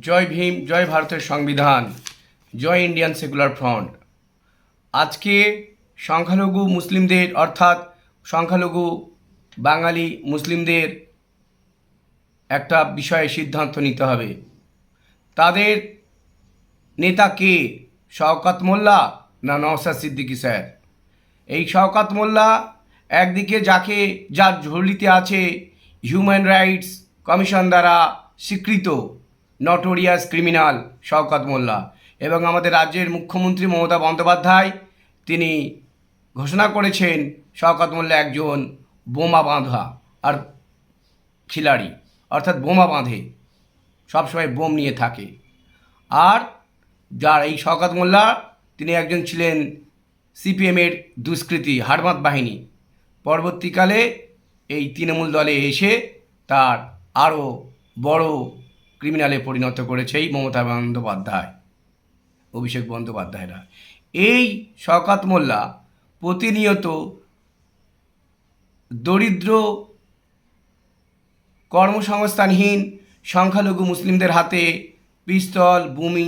জয় ভীম, জয় ভারতের সংবিধান, জয় Indian secular front. আজকে সংখ্যালঘু মুসলিমদের, অর্থাৎ সংখ্যালঘু বাঙালি মুসলিমদের একটা বিষয়ে সিদ্ধান্ত নিতে হবে। তাদের নেতা কে? শওকাত মোল্লা না নওসাদ সিদ্দিকী স্যার? এই শওকাত মোল্লা একদিকে যাকে, যার ঝুলিতে আছে হিউম্যান রাইটস কমিশন দ্বারা স্বীকৃত নটোরিয়াস ক্রিমিনাল শওকত মোল্লা এবং আমাদের রাজ্যের মুখ্যমন্ত্রী মমতা বন্দ্যোপাধ্যায়, তিনি ঘোষণা করেছেন শওকত মোল্লা একজন বোমা বাঁধা আর খিলাড়ি, অর্থাৎ বোমা বাঁধে, সবসময় বোম নিয়ে থাকে। আর যার এই শওকত মোল্লা, তিনি একজন ছিলেন সিপিএমের দুষ্কৃতী হারমাত বাহিনী। পরবর্তীকালে এই তৃণমূল দলে এসে তার আরও বড় ক্রিমিনালে পরিণত করেছে এই মমতা বন্দ্যোপাধ্যায়, অভিষেক বন্দ্যোপাধ্যায়রা। এই শওকাত মোল্লা প্রতিনিয়ত দরিদ্র, কর্মসংস্থানহীন, সংখ্যালঘু মুসলিমদের হাতে পিস্তল বুমি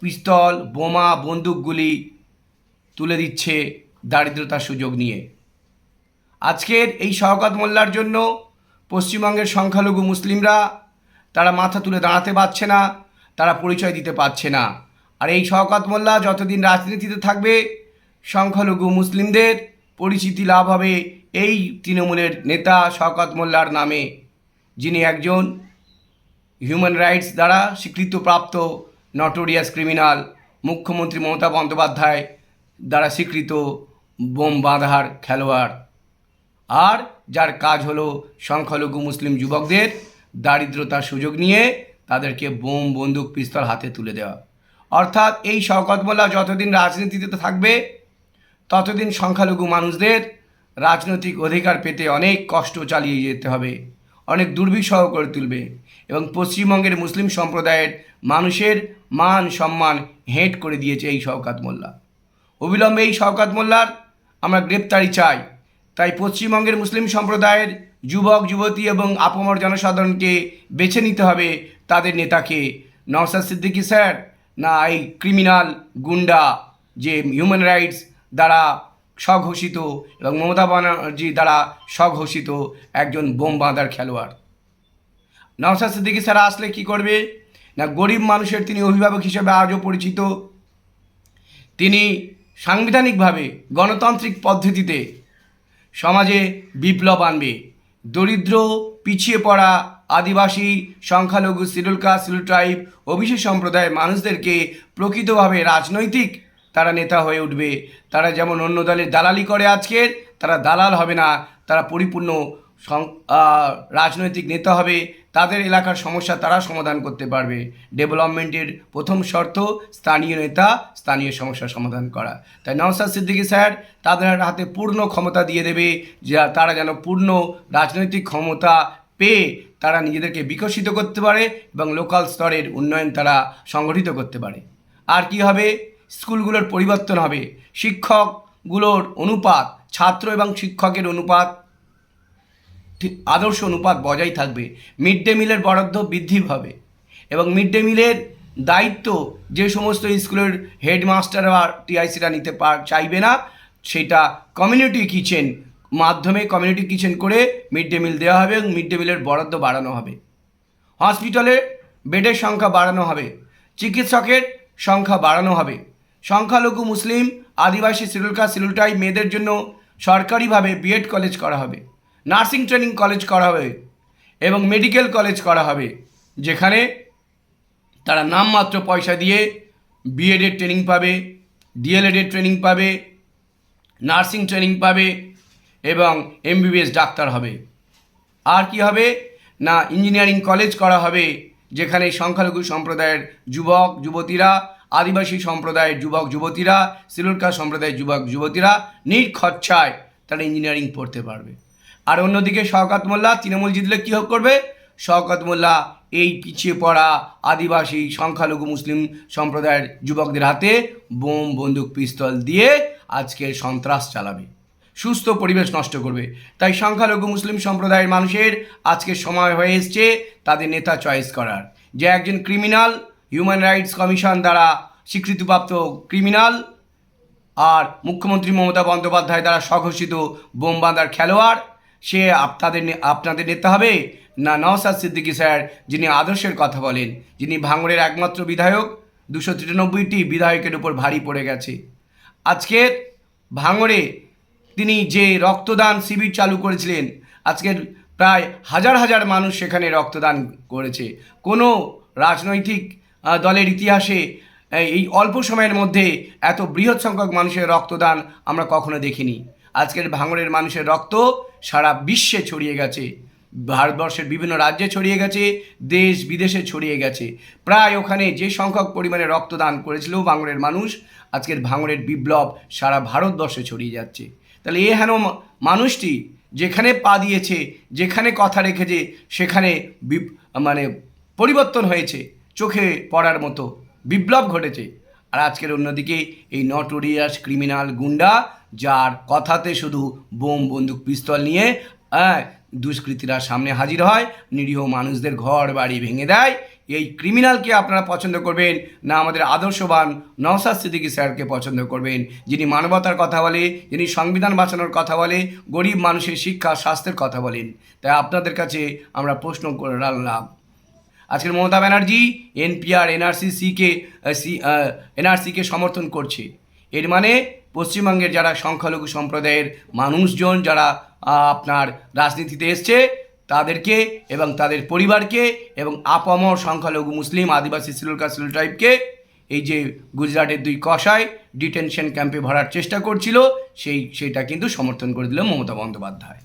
পিস্তল, বোমা, বন্দুকগুলি তুলে দিচ্ছে দারিদ্রতার সুযোগ নিয়ে। আজকের এই শওকাত মোল্লার জন্য পশ্চিমবঙ্গের সংখ্যালঘু মুসলিমরা তারা মাথা তুলে দাঁড়াতে পারছে না, তারা পরিচয় দিতে পারছে না। আর এই শওকাত মোল্লা যতদিন রাজনীতিতে থাকবে, সংখ্যালঘু মুসলিমদের পরিচিতি লাভ হবে এই তৃণমূলের নেতা শওকাত মোল্লার নামে, যিনি একজন হিউম্যান রাইটস দ্বারা স্বীকৃতপ্রাপ্ত নটোরিয়াস ক্রিমিনাল, মুখ্যমন্ত্রী মমতা বন্দ্যোপাধ্যায় দ্বারা স্বীকৃত বোম বাঁধার খেলোয়াড়। আর যার কাজ হলো সংখ্যালঘু মুসলিম যুবকদের দারিদ্রতার সুযোগ নিয়ে তাদেরকে বোম, বন্দুক, পিস্তল হাতে তুলে দেওয়া। অর্থাৎ এই শওকত মোল্লা যতদিন রাজনীতিতে থাকবে, ততদিন সংখ্যালঘু মানুষদের রাজনৈতিক অধিকার পেতে অনেক কষ্ট চালিয়ে যেতে হবে, অনেক দুর্বিষহ করে তুলবে এবং পশ্চিমবঙ্গের মুসলিম সম্প্রদায়ের মানুষের মান, সম্মান হেঁট করে দিয়েছে এই শওকাত মোল্লা। অবিলম্বে এই শওকাত মোল্লার আমরা গ্রেপ্তারি চাই, তাই পশ্চিমবঙ্গের মুসলিম সম্প্রদায়ের যুবক, যুবতী এবং আপামর জনসাধারণকে বেছে নিতে হবে তাদের নেতাকে। নওসাদ সিদ্দিকী স্যার না এই ক্রিমিনাল গুন্ডা যে হিউম্যান রাইটস দ্বারা স্বঘোষিত এবং মমতা ব্যানার্জি দ্বারা স্বঘোষিত একজন বোম বাঁধার খেলোয়াড়। নওসাদ সিদ্দিকী স্যার আসলে কি করবে? না গরিব মানুষের তিনি অভিভাবক হিসেবে আজও পরিচিত। তিনি সাংবিধানিকভাবে গণতান্ত্রিক পদ্ধতিতে সমাজে বিপ্লব আনবে। দরিদ্র, পিছিয়ে পড়া, আদিবাসী, সংখ্যালঘু schedule caste schedule tribe OBC সম্প্রদায়ের মানুষদেরকে প্রকৃতভাবে রাজনৈতিক তারা নেতা হয়ে উঠবে। তারা যেমন অন্য দলের দালালি করে আজকের, তারা দালাল হবে না, তারা পরিপূর্ণ রাজনৈতিক নেতা হবে, তাদের এলাকার সমস্যা তারা সমাধান করতে পারবে। ডেভেলপমেন্টের প্রথম শর্ত, স্থানীয় নেতা, স্থানীয় সমস্যার সমাধান করা। তাই নওসাদ সিদ্দিকী স্যার তাদের হাতে পূর্ণ ক্ষমতা দিয়ে দেবে, যা তারা যেন পূর্ণ রাজনৈতিক ক্ষমতা পেয়ে তারা নিজেদেরকে বিকশিত করতে পারে এবং লোকাল স্তরের উন্নয়ন তারা সংগঠিত করতে পারে। আর কি হবে? স্কুলগুলোর পরিবর্তন হবে। শিক্ষকগুলোর অনুপাত, ছাত্র এবং শিক্ষকের অনুপাত আদর্শ অনুপাত বজায় থাকবে। মিড ডে মিলের বরাদ্দ বৃদ্ধি হবে এবং মিড ডে মিলের দায়িত্ব যে সমস্ত স্কুলের হেডমাস্টার বা টিআইসিরা নিতে পার চাইবে না, সেটা কমিউনিটি কিচেন মাধ্যমে কমিউনিটি কিচেন করে মিড ডে মিল দেওয়া হবে এবং মিড ডে মিলের বরাদ্দ বাড়ানো হবে। হসপিটালে বেডের সংখ্যা বাড়ানো হবে, চিকিৎসকের সংখ্যা বাড়ানো হবে। সংখ্যালঘু, মুসলিম, আদিবাসী শিডিউল কাস্ট মেয়েদের জন্য সরকারিভাবে বিএড কলেজ করা হবে। নার্সিং ট্রেনিং কলেজ করা হবে এবং মেডিকেল কলেজ করা হবে, যেখানে তারা নামমাত্র পয়সা দিয়ে বিএডের ট্রেনিং পাবে ডিএলএডের ট্রেনিং পাবে, নার্সিং ট্রেনিং পাবে এবং এমবিবিএস ডাক্তার হবে। আর কি হবে? না, ইঞ্জিনিয়ারিং কলেজ করা হবে, যেখানে সংখ্যালঘু সম্প্রদায়ের যুবক, যুবতীরা, আদিবাসী সম্প্রদায়ের যুবক, যুবতীরা শ্রীলঙ্কা সম্প্রদায়ের যুবক, যুবতীরা নিট খরচায় তারা ইঞ্জিনিয়ারিং পড়তে পারবে। আর অন্যদিকে শওকাত মোল্লা তৃণমূল জিতলে কী হোক করবে? শওকাত মোল্লা এই পিছিয়ে পড়া আদিবাসী সংখ্যালঘু মুসলিম সম্প্রদায়ের যুবকদের হাতে বোম, বন্দুক, পিস্তল দিয়ে আজকের সন্ত্রাস চালাবে। সুস্থ পরিবেশ নষ্ট করবে। তাই সংখ্যালঘু মুসলিম সম্প্রদায়ের মানুষের আজকে সময় হয়ে এসছে তাদের নেতা চয়েস করার। যে একজন ক্রিমিনাল, হিউম্যান রাইটস কমিশন দ্বারা স্বীকৃতিপ্রাপ্ত ক্রিমিনাল আর মুখ্যমন্ত্রী মমতা বন্দ্যোপাধ্যায় দ্বারা স্বঘোষিত বোমবাঁধার খেলোয়াড় সে আপনাদের আপনাদের নেতা হবে? না নওসাদ সিদ্দিকী স্যার, যিনি আদর্শের কথা বলেন, যিনি ভাঙড়ের একমাত্র বিধায়ক, দুশো তিরানব্বইটি বিধায়কের উপর ভারী পড়ে গেছে। আজকের ভাঙড়ে তিনি যে রক্তদান শিবির চালু করেছিলেন আজকের প্রায় হাজার হাজার মানুষ সেখানে রক্তদান করেছে। কোনো রাজনৈতিক দলের ইতিহাসে এই অল্প সময়ের মধ্যে এত বৃহৎ সংখ্যক মানুষের রক্তদান আমরা কখনো দেখিনি। আজকের ভাঙড়ের মানুষের রক্ত সারা বিশ্বে ছড়িয়ে গেছে, ভারতবর্ষের বিভিন্ন রাজ্যে ছড়িয়ে গেছে, দেশ বিদেশে ছড়িয়ে গেছে। প্রায় ওখানে যে সংখ্যক পরিমাণে রক্তদান করেছিল ভাঙড়ের মানুষ, আজকের ভাঙড়ের বিপ্লব সারা ভারতবর্ষে ছড়িয়ে যাচ্ছে। তাহলে এ হেন মানুষটি যেখানে পা দিয়েছে, যেখানে কথা রেখেছে, সেখানে মানে পরিবর্তন হয়েছে, চোখে পড়ার মতো বিপ্লব ঘটেছে। আর আজকের অন্যদিকে এই নটোরিয়াস ক্রিমিনাল গুন্ডা যার কথাতে শুধু বোম, বন্দুক, পিস্তল নিয়ে দুষ্কৃতীরা সামনে হাজির হয়, নিরীহ মানুষদের ঘর বাড়ি ভেঙে দেয়। এই ক্রিমিনালকে আপনারা পছন্দ করবেন না আমাদের আদর্শবান নওসাদ সিদ্দিকী স্যারকে পছন্দ করবেন, যিনি মানবতার কথা বলে, যিনি সংবিধান বাঁচানোর কথা বলে, গরিব মানুষের শিক্ষা, স্বাস্থ্যের কথা বলেন। তাই আপনাদের কাছে আমরা প্রশ্ন করে রাখলাম। আজকের মমতা ব্যানার্জি, এনপিআর, এনআরসিসিকে সি এনআরসিকে সমর্থন করছে। এর মানে পশ্চিমবঙ্গের যারা সংখ্যালঘু সম্প্রদায়ের মানুষজন যারা আপনার রাজনীতিতে এসছে, তাদেরকে এবং তাদের পরিবারকে এবং আপামর সংখ্যালঘু মুসলিম আদিবাসী সিলুলকা শ্রীল টাইপকে এই যে গুজরাটের দুই কষায় ডিটেনশন ক্যাম্পে ভরার চেষ্টা করছিল, সেই, সেটা কিন্তু সমর্থন করে দিল মমতা বন্দ্যোপাধ্যায়।